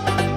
Bye.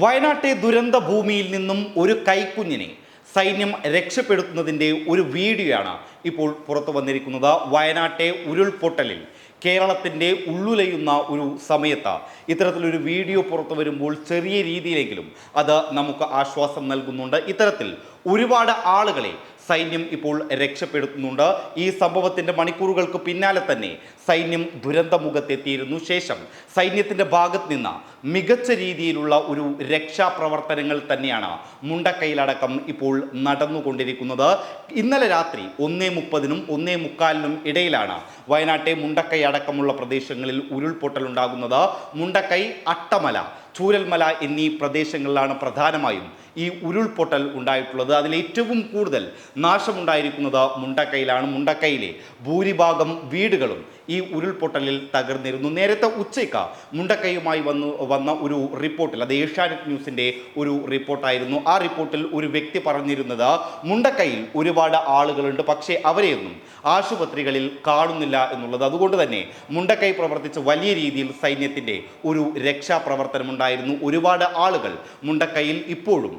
വയനാട്ടെ ദുരന്ത ഭൂമിയിൽ നിന്നും ഒരു കൈക്കുഞ്ഞിനെ സൈന്യം രക്ഷപ്പെടുത്തുന്നതിന്റെ ഒരു വീഡിയോയാണ് ഇപ്പോൾ പുറത്തു വന്നിരിക്കുന്നത്. വയനാട്ടെ ഉരുൾപൊട്ടലിൽ കേരളത്തിന്റെ ഉള്ളുലയുന്ന ഒരു സമയത്ത് ഇത്തരത്തിലൊരു വീഡിയോ പുറത്തു വരുമ്പോൾ ചെറിയ രീതിയിലെങ്കിലും അത് നമുക്ക് ആശ്വാസം നൽകുന്നുണ്ട്. ഇത്തരത്തിൽ ഒരുപാട് ആളുകളെ സൈന്യം ഇപ്പോൾ രക്ഷപ്പെടുത്തുന്നുണ്ട്. ഈ സംഭവത്തിന്റെ മണിക്കൂറുകൾക്ക് പിന്നാലെ തന്നെ സൈന്യം ദുരന്തമുഖത്തെത്തിയിരുന്നു ശേഷം. സൈന്യത്തിന്റെ ഭാഗത്ത് നിന്ന് മികച്ച രീതിയിലുള്ള ഒരു രക്ഷാപ്രവർത്തനങ്ങൾ തന്നെയാണ് മുണ്ടക്കൈയിലടക്കം ഇപ്പോൾ നടന്നുകൊണ്ടിരിക്കുന്നത്. ഇന്നലെ രാത്രി ഒന്നേ മുപ്പതിനും ഒന്നേ മുക്കാലിനും ഇടയിലാണ് വയനാട്ടെ മുണ്ടക്കൈ അടക്കമുള്ള പ്രദേശങ്ങളിൽ ഉരുൾപൊട്ടലുണ്ടാകുന്നത്. മുണ്ടക്കൈ അട്ടമല ചൂരൽമല എന്നീ പ്രദേശങ്ങളിലാണ് പ്രധാനമായും ഈ ഉരുൾപൊട്ടൽ ഉണ്ടായിട്ടുള്ളത്. അതിൽ ഏറ്റവും കൂടുതൽ നാശമുണ്ടായിരിക്കുന്നത് മുണ്ടക്കൈയിലാണ്. മുണ്ടക്കൈയിലെ ഭൂരിഭാഗം വീടുകളും ഈ ഉരുൾപൊട്ടലിൽ തകർന്നിരുന്നു. നേരത്തെ ഉച്ചയ്ക്ക് മുണ്ടക്കൈയുമായി വന്നു വന്ന ഒരു റിപ്പോർട്ടിൽ അത് ഏഷ്യാനെറ്റ് ന്യൂസിന്റെ ഒരു റിപ്പോർട്ടായിരുന്നു. ആ റിപ്പോർട്ടിൽ ഒരു വ്യക്തി പറഞ്ഞിരുന്നത് മുണ്ടക്കൈയിൽ ഒരുപാട് ആളുകളുണ്ട് പക്ഷേ അവരെയൊന്നും ആശുപത്രികളിൽ കാണുന്നില്ല എന്നുള്ളത്. അതുകൊണ്ട് തന്നെ മുണ്ടക്കൈ പ്രവർത്തിച്ച് വലിയ രീതിയിൽ സൈന്യത്തിന്റെ ഒരു രക്ഷാപ്രവർത്തനം ഉണ്ടായിരുന്നു ഒരുപാട് ആളുകൾ. മുണ്ടക്കൈയിൽ ഇപ്പോഴും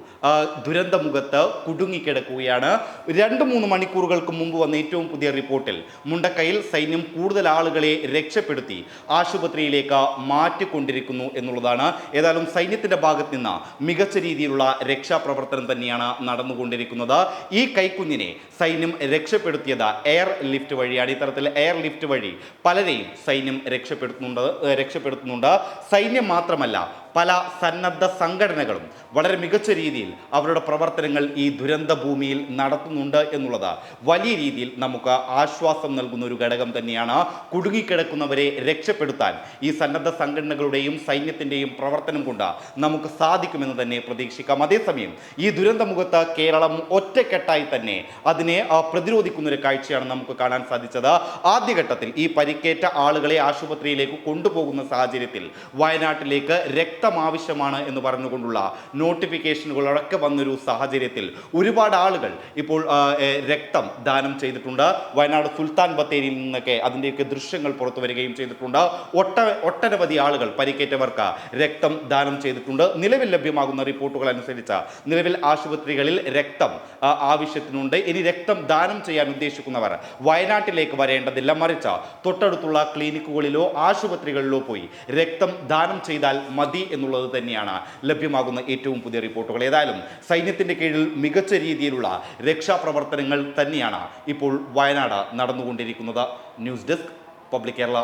ദുരന്തമുഖത്ത് കുടുങ്ങിക്കിടക്കുകയാണ്. രണ്ട് മൂന്ന് മണിക്കൂറുകൾക്ക് മുമ്പ് വന്ന ഏറ്റവും പുതിയ റിപ്പോർട്ടിൽ മുണ്ടക്കൈയിൽ സൈന്യം കൂടുതൽ ആളുകളെ രക്ഷപ്പെടുത്തി ആശുപത്രിയിലേക്ക് മാറ്റിക്കൊണ്ടിരിക്കുന്നു എന്നുള്ളതാണ്. ഏതായാലും സൈന്യത്തിന്റെ ഭാഗത്ത് നിന്ന് മികച്ച രീതിയിലുള്ള രക്ഷാപ്രവർത്തനം തന്നെയാണ് നടന്നുകൊണ്ടിരിക്കുന്നത്. ഈ കൈക്കുഞ്ഞിനെ സൈന്യം രക്ഷപ്പെടുത്തിയത് എയർ ലിഫ്റ്റ് വഴിയാണ്. ഇത്തരത്തിൽ എയർ ലിഫ്റ്റ് വഴി പലരെയും സൈന്യം രക്ഷപ്പെടുത്തുന്നുണ്ട് രക്ഷപ്പെടുത്തുന്നുണ്ട്. സൈന്യം മാത്രമല്ല പല സന്നദ്ധ സംഘടനകളും വളരെ മികച്ച രീതിയിൽ അവരുടെ പ്രവർത്തനങ്ങൾ ഈ ദുരന്ത ഭൂമിയിൽ നടത്തുന്നുണ്ട് എന്നുള്ളത്. വലിയ രീതിയിൽ നമുക്ക് ആശ്വാസം നൽകുന്ന ഒരു ഘടകം തന്നെയാണ് കുടുങ്ങിക്കിടക്കുന്നവരെ രക്ഷപ്പെടുത്താൻ ഈ സന്നദ്ധ സംഘടനകളുടെയും സൈന്യത്തിന്റെയും പ്രവർത്തനം കൊണ്ട് നമുക്ക് സാധിക്കുമെന്ന് തന്നെ പ്രതീക്ഷിക്കാം. അതേസമയം ഈ ദുരന്തമുഖത്ത് കേരളം ഒറ്റക്കെട്ടായി തന്നെ അതിനെ പ്രതിരോധിക്കുന്ന ഒരു കാഴ്ചയാണ് നമുക്ക് കാണാൻ സാധിച്ചത്. ആദ്യഘട്ടത്തിൽ ഈ പരിക്കേറ്റ ആളുകളെ ആശുപത്രിയിലേക്ക് കൊണ്ടുപോകുന്ന സാഹചര്യത്തിൽ വയനാട്ടിലേക്ക് രക്തം ആവശ്യമാണ് എന്ന് പറഞ്ഞുകൊണ്ടുള്ള നോട്ടിഫിക്കേഷനുകളൊക്കെ വന്നൊരു സാഹചര്യത്തിൽ ഒരുപാട് ആളുകൾ ഇപ്പോൾ രക്തം ദാനം ചെയ്തിട്ടുണ്ട്. വയനാട് സുൽത്താൻ ബത്തേരിയിൽ നിന്നൊക്കെ അതിന്റെയൊക്കെ ദൃശ്യങ്ങൾ പുറത്തു വരികയും ചെയ്തിട്ടുണ്ട്. ഒട്ട ഒട്ടനവധി ആളുകൾ പരിക്കേറ്റവർക്ക് രക്തം ദാനം ചെയ്തിട്ടുണ്ട്. നിലവിൽ ലഭ്യമാകുന്ന റിപ്പോർട്ടുകൾ അനുസരിച്ച് നിലവിൽ ആശുപത്രികളിൽ രക്തം ആവശ്യത്തിനുണ്ട്. ഇനി രക്തം ദാനം ചെയ്യാൻ ഉദ്ദേശിക്കുന്നവർ വയനാട്ടിലേക്ക് വരേണ്ടതില്ല. മറിച്ച് തൊട്ടടുത്തുള്ള ക്ലിനിക്കുകളിലോ ആശുപത്രികളിലോ പോയി രക്തം ദാനം ചെയ്താൽ മതി എന്നുള്ളത് തന്നെയാണ് ലഭ്യമാകുന്ന ഏറ്റവും പുതിയ റിപ്പോർട്ടുകൾ. ഏതായാലും സൈന്യത്തിന്റെ കീഴിൽ മികച്ച രീതിയിലുള്ള രക്ഷാപ്രവർത്തനങ്ങൾ തന്നെയാണ് ഇപ്പോൾ വയനാട് നടന്നുകൊണ്ടിരിക്കുന്നത്. News desk public Kerala.